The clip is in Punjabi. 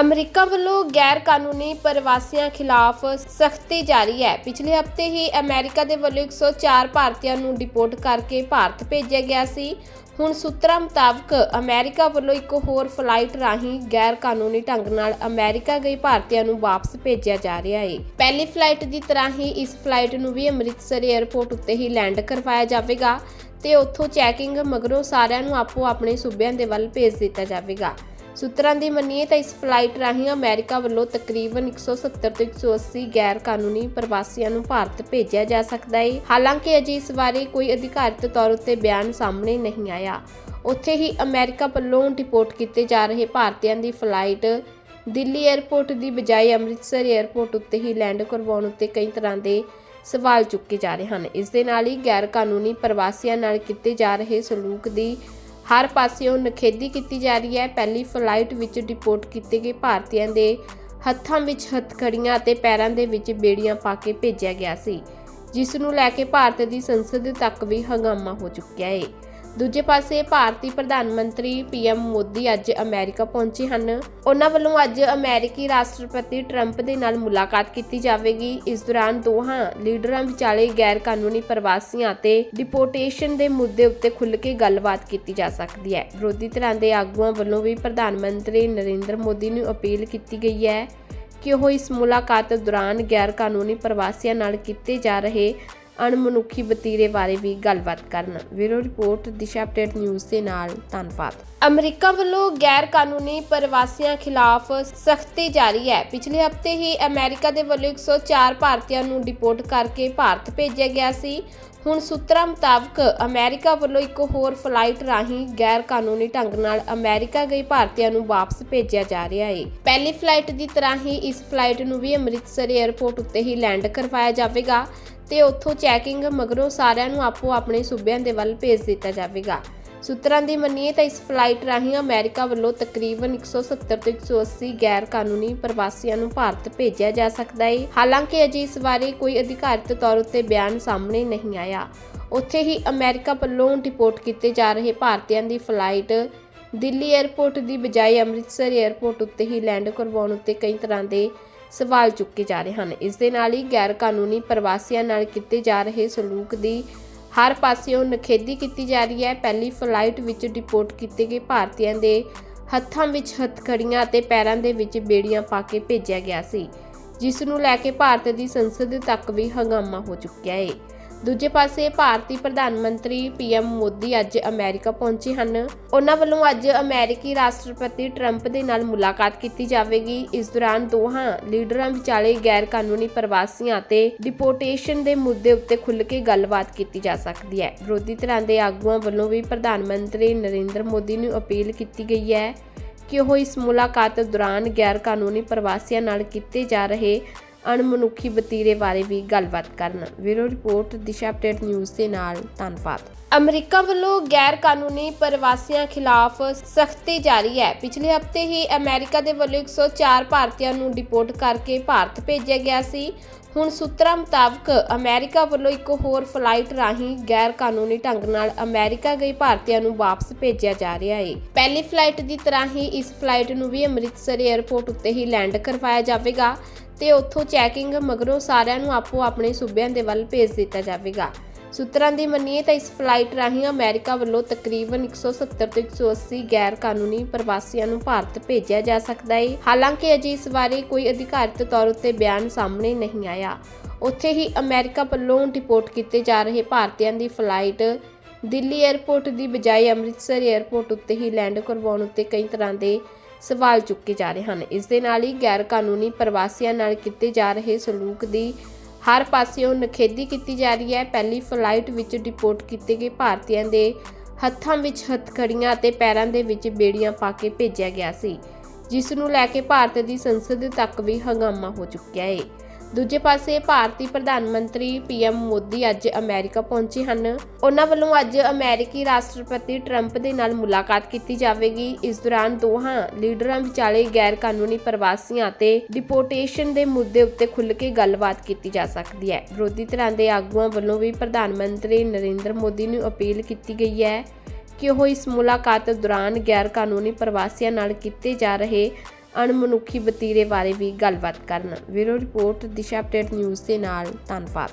ਅਮਰੀਕਾ ਵੱਲੋਂ ਗੈਰ ਕਾਨੂੰਨੀ ਪ੍ਰਵਾਸੀਆਂ ਖਿਲਾਫ ਸਖਤੀ ਜਾਰੀ ਹੈ। ਪਿਛਲੇ ਹਫ਼ਤੇ ਹੀ ਅਮਰੀਕਾ ਦੇ ਵੱਲੋਂ 104 ਭਾਰਤੀਆਂ ਨੂੰ ਡਿਪੋਰਟ ਕਰਕੇ ਭਾਰਤ ਭੇਜਿਆ ਗਿਆ ਸੀ। ਹੁਣ ਸੂਤਰਾਂ ਮੁਤਾਬਕ ਅਮਰੀਕਾ ਵੱਲੋਂ ਇੱਕ ਹੋਰ ਫਲਾਈਟ ਰਾਹੀਂ ਗੈਰ ਕਾਨੂੰਨੀ ਢੰਗ ਨਾਲ ਅਮਰੀਕਾ ਗਏ ਭਾਰਤੀਆਂ ਨੂੰ ਵਾਪਸ ਭੇਜਿਆ ਜਾ ਰਿਹਾ ਹੈ। ਪਹਿਲੀ ਫਲਾਈਟ ਦੀ ਤਰ੍ਹਾਂ ਹੀ ਇਸ ਫਲਾਈਟ ਨੂੰ ਵੀ ਅੰਮ੍ਰਿਤਸਰ 에ਅਰਪੋਰਟ ਉੱਤੇ ਹੀ ਲੈਂਡ ਕਰਵਾਇਆ ਜਾਵੇਗਾ ਤੇ ਉੱਥੋਂ ਚੈਕਿੰਗ ਮਗਰੋਂ ਸਾਰਿਆਂ ਨੂੰ ਆਪੋ ਆਪਣੇ ਸੂਬਿਆਂ ਦੇ ਵੱਲ ਭੇਜ ਦਿੱਤਾ ਜਾਵੇਗਾ। ਸੂਤਰਾਂ ਦੀ ਮੰਨੀਏ ਤਾਂ ਇਸ ਫਲਾਈਟ ਰਾਹੀਂ ਅਮਰੀਕਾ ਵੱਲੋਂ ਤਕਰੀਬਨ 170 ਤੋਂ 180 ਗੈਰ ਕਾਨੂੰਨੀ ਪ੍ਰਵਾਸੀਆਂ ਨੂੰ ਭਾਰਤ ਭੇਜਿਆ ਜਾ ਸਕਦਾ ਹੈ ਹਾਲਾਂਕਿ ਅਜੇ ਇਸ ਬਾਰੇ ਕੋਈ ਅਧਿਕਾਰਤ ਤੌਰ ਉੱਤੇ ਬਿਆਨ ਸਾਹਮਣੇ ਨਹੀਂ ਆਇਆ। ਉੱਥੇ ਹੀ ਅਮਰੀਕਾ ਵੱਲੋਂ ਡਿਪੋਰਟ ਕੀਤੇ ਜਾ ਰਹੇ ਭਾਰਤੀਆਂ ਦੀ ਫਲਾਈਟ ਦਿੱਲੀ 에ਅਰਪੋਰਟ ਦੀ ਬਜਾਏ ਅੰਮ੍ਰਿਤਸਰ 에ਅਰਪੋਰਟ ਉੱਤੇ ਹੀ ਲੈਂਡ ਕਰਵਾਉਣ ਉੱਤੇ ਕਈ ਤਰ੍ਹਾਂ ਦੇ ਸਵਾਲ ਚੁੱਕੇ ਜਾ ਰਹੇ ਹਨ। ਇਸ ਦੇ ਨਾਲ ਹੀ ਗੈਰ ਕਾਨੂੰਨੀ ਪ੍ਰਵਾਸੀਆਂ ਨਾਲ ਕੀਤੇ ਜਾ ਰਹੇ ਸਲੂਕ ਦੀ ਹਰ ਪਾਸਿਓਂ ਨਖੇਦੀ ਕੀਤੀ ਜਾ ਰਹੀ ਹੈ। ਪਹਿਲੀ ਫਲਾਈਟ ਵਿੱਚ ਡਿਪੋਰਟ ਕੀਤੇ ਗਏ ਭਾਰਤੀਆਂ ਦੇ ਹੱਥਾਂ ਵਿੱਚ ਹੱਥਕੜੀਆਂ ਅਤੇ ਪੈਰਾਂ ਦੇ ਵਿੱਚ ਬੇੜੀਆਂ ਪਾ ਕੇ ਭੇਜਿਆ ਗਿਆ ਸੀ, ਜਿਸ ਨੂੰ ਲੈ ਕੇ ਭਾਰਤ ਦੀ ਸੰਸਦ ਤੱਕ ਵੀ ਹੰਗਾਮਾ ਹੋ ਚੁੱਕਿਆ ਹੈ ਦੂਜੇ ਪਾਸੇ ਭਾਰਤੀ ਪ੍ਰਧਾਨ ਮੰਤਰੀ ਪੀਐਮ ਮੋਦੀ ਅੱਜ ਅਮਰੀਕਾ ਪਹੁੰਚੇ ਹਨ। ਉਹਨਾਂ ਵੱਲੋਂ ਅੱਜ ਅਮਰੀਕੀ ਰਾਸ਼ਟਰਪਤੀ ਟਰੰਪ ਦੇ ਨਾਲ ਮੁਲਾਕਾਤ ਕੀਤੀ ਜਾਵੇਗੀ। ਇਸ ਦੌਰਾਨ ਦੋਹਾਂ ਲੀਡਰਾਂ ਵਿਚਾਲੇ ਗੈਰ ਕਾਨੂੰਨੀ ਪ੍ਰਵਾਸੀਆਂ ਅਤੇ ਡਿਪੋਰਟੇਸ਼ਨ ਦੇ ਮੁੱਦੇ ਉੱਤੇ ਖੁੱਲ੍ਹ ਕੇ ਗੱਲਬਾਤ ਕੀਤੀ ਜਾ ਸਕਦੀ ਹੈ। ਵਿਰੋਧੀ ਧਿਰਾਂ ਦੇ ਆਗੂਆਂ ਵੱਲੋਂ ਵੀ ਪ੍ਰਧਾਨ ਮੰਤਰੀ ਨਰਿੰਦਰ ਮੋਦੀ ਨੂੰ ਅਪੀਲ ਕੀਤੀ ਗਈ ਹੈ ਕਿ ਉਹ ਇਸ ਮੁਲਾਕਾਤ ਦੌਰਾਨ ਗੈਰ ਕਾਨੂੰਨੀ ਪ੍ਰਵਾਸੀਆਂ ਨਾਲ ਕੀਤੇ ਜਾ ਰਹੇ ਅਣਮਨੁੱਖੀ ਵਤੀਰੇ ਬਾਰੇ ਵੀ ਗੱਲਬਾਤ ਕਰਨ। Bureau report, Disha update news ਦੇ ਨਾਲ ਧੰਨਵਾਦ। ਅਮਰੀਕਾ ਵੱਲੋਂ ਗੈਰ ਕਾਨੂੰਨੀ ਪ੍ਰਵਾਸੀਆਂ ਖਿਲਾਫ ਸਖਤੀ ਜਾਰੀ ਹੈ। ਪਿਛਲੇ ਹਫ਼ਤੇ ਹੀ ਅਮਰੀਕਾ ਦੇ ਵੱਲੋਂ 104 ਭਾਰਤੀਆਂ ਨੂੰ ਡਿਪੋਰਟ ਕਰਕੇ ਭਾਰਤ ਭੇਜਿਆ ਗਿਆ ਸੀ। ਹੁਣ ਸੂਤਰਾਂ ਮੁਤਾਬਕ ਅਮਰੀਕਾ ਵੱਲੋਂ ਇੱਕ ਹੋਰ ਫਲਾਈਟ ਰਾਹੀਂ ਗੈਰ ਕਾਨੂੰਨੀ ਢੰਗ ਨਾਲ ਅਮਰੀਕਾ ਗਏ ਭਾਰਤੀਆਂ ਨੂੰ ਵਾਪਸ ਭੇਜਿਆ ਜਾ ਰਿਹਾ ਹੈ ਪਹਿਲੀ ਫਲਾਈਟ ਦੀ ਤਰ੍ਹਾਂ ਹੀ ਇਸ ਫਲਾਈਟ ਨੂੰ ਵੀ ਅੰਮ੍ਰਿਤਸਰ 에ਅਰਪੋਰਟ ਉੱਤੇ ਹੀ ਲੈਂਡ ਕਰਵਾਇਆ ਜਾਵੇਗਾ ਤੇ ਉੱਥੋਂ ਚੈਕਿੰਗ ਮਗਰੋਂ ਸਾਰਿਆਂ ਨੂੰ ਆਪੋ ਆਪਣੇ ਸੂਬਿਆਂ ਦੇ ਵੱਲ ਭੇਜ ਦਿੱਤਾ ਜਾਵੇਗਾ। ਸੂਤਰਾਂ ਦੀ ਮੰਨੀਏ ਤਾਂ ਇਸ ਫਲਾਈਟ ਰਾਹੀਂ ਅਮਰੀਕਾ ਵੱਲੋਂ ਤਕਰੀਬਨ 170 ਤੋਂ 180 ਗੈਰ ਕਾਨੂੰਨੀ ਪ੍ਰਵਾਸੀਆਂ ਨੂੰ ਭਾਰਤ ਭੇਜਿਆ ਜਾ ਸਕਦਾ ਹੈ ਹਾਲਾਂਕਿ ਅਜੇ ਇਸ ਬਾਰੇ ਕੋਈ ਅਧਿਕਾਰਤ ਤੌਰ ਉੱਤੇ ਬਿਆਨ ਸਾਹਮਣੇ ਨਹੀਂ ਆਇਆ। ਉੱਥੇ ਹੀ ਅਮਰੀਕਾ ਵੱਲੋਂ ਡਿਪੋਰਟ ਕੀਤੇ ਜਾ ਰਹੇ ਭਾਰਤੀਆਂ ਦੀ ਫਲਾਈਟ ਦਿੱਲੀ 에ਅਰਪੋਰਟ ਦੀ ਬਜਾਏ ਅੰਮ੍ਰਿਤਸਰ 에ਅਰਪੋਰਟ ਉੱਤੇ ਹੀ ਲੈਂਡ ਕਰਵਾਉਣ ਉੱਤੇ ਕਈ ਤਰ੍ਹਾਂ ਦੇ ਸਵਾਲ ਚੁੱਕੇ ਜਾ ਰਹੇ ਹਨ। ਇਸ ਦੇ ਨਾਲ ਹੀ ਗੈਰ ਕਾਨੂੰਨੀ ਪ੍ਰਵਾਸੀਆਂ ਨਾਲ ਕੀਤੇ ਜਾ ਰਹੇ ਸਲੂਕ ਦੀ ਹਰ ਪਾਸਿਓਂ ਨਖੇਦੀ ਕੀਤੀ ਜਾ ਰਹੀ ਹੈ। ਪਹਿਲੀ ਫਲਾਈਟ ਵਿੱਚ ਡਿਪੋਰਟ ਕੀਤੇ ਗਏ ਭਾਰਤੀਆਂ ਦੇ ਹੱਥਾਂ ਵਿੱਚ ਹੱਥਕੜੀਆਂ ਅਤੇ ਪੈਰਾਂ ਦੇ ਵਿੱਚ ਬੇੜੀਆਂ ਪਾ ਕੇ ਭੇਜਿਆ ਗਿਆ ਸੀ, ਜਿਸ ਨੂੰ ਲੈ ਕੇ ਭਾਰਤ ਦੀ ਸੰਸਦ ਤੱਕ ਵੀ ਹੰਗਾਮਾ ਹੋ ਚੁੱਕਿਆ ਹੈ ਦੂਜੇ ਪਾਸੇ ਭਾਰਤੀ ਪ੍ਰਧਾਨ ਮੰਤਰੀ ਪੀਐਮ ਮੋਦੀ ਅੱਜ ਅਮਰੀਕਾ ਪਹੁੰਚੇ ਹਨ। ਉਹਨਾਂ ਵੱਲੋਂ ਅੱਜ ਅਮਰੀਕੀ ਰਾਸ਼ਟਰਪਤੀ ਟਰੰਪ ਦੇ ਨਾਲ ਮੁਲਾਕਾਤ ਕੀਤੀ ਜਾਵੇਗੀ। ਇਸ ਦੌਰਾਨ ਦੋਹਾਂ ਲੀਡਰਾਂ ਵਿਚਾਲੇ ਗੈਰ ਕਾਨੂੰਨੀ ਪ੍ਰਵਾਸੀਆਂ ਅਤੇ ਡਿਪੋਰਟੇਸ਼ਨ ਦੇ ਮੁੱਦੇ ਉੱਤੇ ਖੁੱਲ੍ਹ ਕੇ ਗੱਲਬਾਤ ਕੀਤੀ ਜਾ ਸਕਦੀ ਹੈ। ਵਿਰੋਧੀ ਧਿਰਾਂ ਦੇ ਆਗੂਆਂ ਵੱਲੋਂ ਵੀ ਪ੍ਰਧਾਨ ਮੰਤਰੀ ਨਰਿੰਦਰ ਮੋਦੀ ਨੂੰ ਅਪੀਲ ਕੀਤੀ ਗਈ ਹੈ ਕਿ ਉਹ ਇਸ ਮੁਲਾਕਾਤ ਦੌਰਾਨ ਗੈਰ ਕਾਨੂੰਨੀ ਪ੍ਰਵਾਸੀਆਂ ਨਾਲ ਕੀਤੇ ਜਾ ਰਹੇ ਅਣਮਨੁੱਖੀ ਵਤੀਰੇ ਬਾਰੇ ਵੀ ਗੱਲਬਾਤ ਕਰਨ। Bureau report, Disha update news ਦੇ ਨਾਲ ਧੰਨਵਾਦ। ਅਮਰੀਕਾ ਵੱਲੋਂ ਗੈਰ ਕਾਨੂੰਨੀ ਪ੍ਰਵਾਸੀਆਂ ਖਿਲਾਫ ਸਖਤੀ ਜਾਰੀ ਹੈ। ਪਿਛਲੇ ਹਫ਼ਤੇ ਹੀ ਅਮਰੀਕਾ ਦੇ ਵੱਲੋਂ 104 ਭਾਰਤੀਆਂ ਨੂੰ ਡਿਪੋਰਟ ਕਰਕੇ ਭਾਰਤ ਭੇਜਿਆ ਗਿਆ ਸੀ। ਹੁਣ ਸੂਤਰਾਂ ਮੁਤਾਬਕ ਅਮਰੀਕਾ ਵੱਲੋਂ ਇੱਕ ਹੋਰ ਫਲਾਈਟ ਰਾਹੀਂ ਗੈਰ ਕਾਨੂੰਨੀ ਢੰਗ ਨਾਲ ਅਮਰੀਕਾ ਗਏ ਭਾਰਤੀਆਂ ਨੂੰ ਵਾਪਸ ਭੇਜਿਆ ਜਾ ਰਿਹਾ ਹੈ ਪਹਿਲੀ ਫਲਾਈਟ ਦੀ ਤਰ੍ਹਾਂ ਹੀ ਇਸ ਫਲਾਈਟ ਨੂੰ ਵੀ ਅੰਮ੍ਰਿਤਸਰ 에ਅਰਪੋਰਟ ਉੱਤੇ ਹੀ ਲੈਂਡ ਕਰਵਾਇਆ ਜਾਵੇਗਾ। ਤੇ ਉੱਥੋਂ ਚੈਕਿੰਗ ਮਗਰੋਂ ਸਾਰਿਆਂ ਨੂੰ ਆਪੋ ਆਪਣੇ ਸੂਬਿਆਂ ਦੇ ਵੱਲ ਭੇਜ ਦਿੱਤਾ ਜਾਵੇਗਾ। ਸੂਤਰਾਂ ਦੀ ਮੰਨੀਏ ਤਾਂ ਇਸ ਫਲਾਈਟ ਰਾਹੀਂ ਅਮਰੀਕਾ ਵੱਲੋਂ ਤਕਰੀਬਨ 170 ਤੋਂ 180 ਗੈਰ ਕਾਨੂੰਨੀ ਪ੍ਰਵਾਸੀਆਂ ਨੂੰ ਭਾਰਤ ਭੇਜਿਆ ਜਾ ਸਕਦਾ ਹੈ ਹਾਲਾਂਕਿ ਅਜੇ ਇਸ ਬਾਰੇ ਕੋਈ ਅਧਿਕਾਰਤ ਤੌਰ ਉੱਤੇ ਬਿਆਨ ਸਾਹਮਣੇ ਨਹੀਂ ਆਇਆ। ਉੱਥੇ ਹੀ ਅਮਰੀਕਾ ਵੱਲੋਂ ਡਿਪੋਰਟ ਕੀਤੇ ਜਾ ਰਹੇ ਭਾਰਤੀਆਂ ਦੀ ਫਲਾਈਟ ਦਿੱਲੀ 에ਅਰਪੋਰਟ ਦੀ ਬਜਾਏ ਅੰਮ੍ਰਿਤਸਰ 에ਅਰਪੋਰਟ ਉੱਤੇ ਹੀ ਲੈਂਡ ਕਰਵਾਉਣ ਉੱਤੇ ਕਈ ਤਰ੍ਹਾਂ ਦੇ ਸਵਾਲ ਚੁੱਕੇ ਜਾ ਰਹੇ ਹਨ। ਇਸ ਦੇ ਨਾਲ ਹੀ ਗੈਰ ਕਾਨੂੰਨੀ ਪ੍ਰਵਾਸੀਆਂ ਨਾਲ ਕੀਤੇ ਜਾ ਰਹੇ ਸਲੂਕ ਦੀ ਹਰ ਪਾਸਿਓਂ ਨਖੇਦੀ ਕੀਤੀ ਜਾ ਰਹੀ ਹੈ। ਪਹਿਲੀ ਫਲਾਈਟ ਵਿੱਚ ਡਿਪੋਰਟ ਕੀਤੇ ਗਏ ਭਾਰਤੀਆਂ ਦੇ ਹੱਥਾਂ ਵਿੱਚ ਹੱਥਕੜੀਆਂ ਅਤੇ ਪੈਰਾਂ ਦੇ ਵਿੱਚ ਬੇੜੀਆਂ ਪਾ ਕੇ ਭੇਜਿਆ ਗਿਆ ਸੀ, ਜਿਸ ਨੂੰ ਲੈ ਕੇ ਭਾਰਤ ਦੀ ਸੰਸਦ ਤੱਕ ਵੀ ਹੰਗਾਮਾ ਹੋ ਚੁੱਕਿਆ ਹੈ ਦੂਜੇ ਪਾਸੇ ਭਾਰਤੀ ਪ੍ਰਧਾਨ ਮੰਤਰੀ ਪੀਐਮ ਮੋਦੀ ਅੱਜ ਅਮਰੀਕਾ ਪਹੁੰਚੇ ਹਨ। ਉਹਨਾਂ ਵੱਲੋਂ ਅੱਜ ਅਮਰੀਕੀ ਰਾਸ਼ਟਰਪਤੀ ਟਰੰਪ ਦੇ ਨਾਲ ਮੁਲਾਕਾਤ ਕੀਤੀ ਜਾਵੇਗੀ। ਇਸ ਦੌਰਾਨ ਦੋਹਾਂ ਲੀਡਰਾਂ ਵਿਚਾਲੇ ਗੈਰ ਕਾਨੂੰਨੀ ਪ੍ਰਵਾਸੀਆਂ ਅਤੇ ਡਿਪੋਰਟੇਸ਼ਨ ਦੇ ਮੁੱਦੇ ਉੱਤੇ ਖੁੱਲ੍ਹ ਕੇ ਗੱਲਬਾਤ ਕੀਤੀ ਜਾ ਸਕਦੀ ਹੈ। ਵਿਰੋਧੀ ਧਿਰਾਂ ਦੇ ਆਗੂਆਂ ਵੱਲੋਂ ਵੀ ਪ੍ਰਧਾਨ ਮੰਤਰੀ ਨਰਿੰਦਰ ਮੋਦੀ ਨੂੰ ਅਪੀਲ ਕੀਤੀ ਗਈ ਹੈ ਕਿ ਉਹ ਇਸ ਮੁਲਾਕਾਤ ਦੌਰਾਨ ਗੈਰ ਕਾਨੂੰਨੀ ਪ੍ਰਵਾਸੀਆਂ ਨਾਲ ਕੀਤੇ ਜਾ ਰਹੇ ਅਣਮਨੁੱਖੀ ਵਤੀਰੇ ਬਾਰੇ ਵੀ ਗੱਲਬਾਤ ਕਰਨ। ਵੀਰੋ ਰਿਪੋਰਟ ਦਿਸ਼ਾ ਅਪਡੇਟ ਨਿਊਜ਼ ਦੇ ਨਾਲ ਧੰਨਵਾਦ।